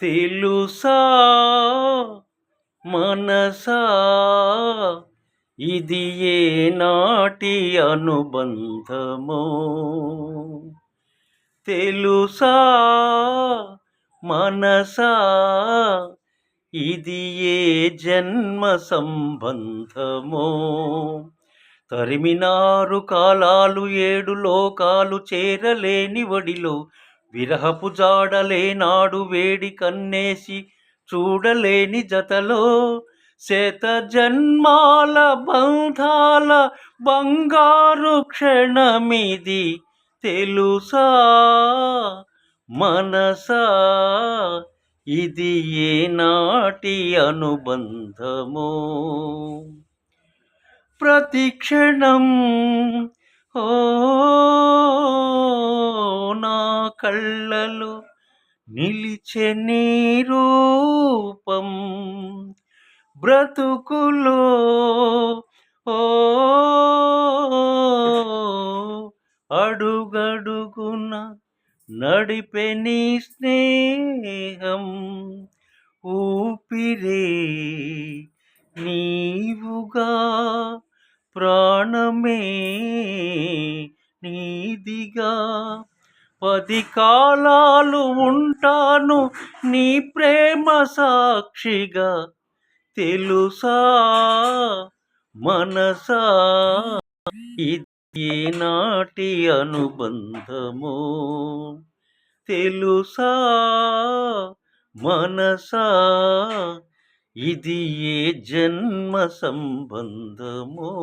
తెలుసా? మనసా? ఇది ఏ నాటి అనుబంధమో? తెలుసా? మనసా? ఇది ఏ జన్మ సంబంధమో? తరిమినారు కాలాలు ఏడు లోకాలు చేరలేని వడిలో విరహపు జాడలేనాడు వేడి కన్నేసి చూడలేని జతలో శత జన్మాల బంధాల బంగారు క్షణమిది తెలుసా? మనసా? ఇది ఏనాటి అనుబంధమో? ప్రతి క్షణం ఓ కళ్ళలో నిలిచే నీ రూపం బ్రతుకులో. ఓ అడుగడుగున నడిపే నీ స్నేహం ఊపిరే నీవుగా ప్రాణమే నీదిగా. పది కాలాలు ఉంటాను నీ ప్రేమ సాక్షిగా. తెలుసా? మనసా? ఇది నాటి అనుబంధము? తెలుసా? మనసా? ఇది ఏ జన్మ సంబంధమో?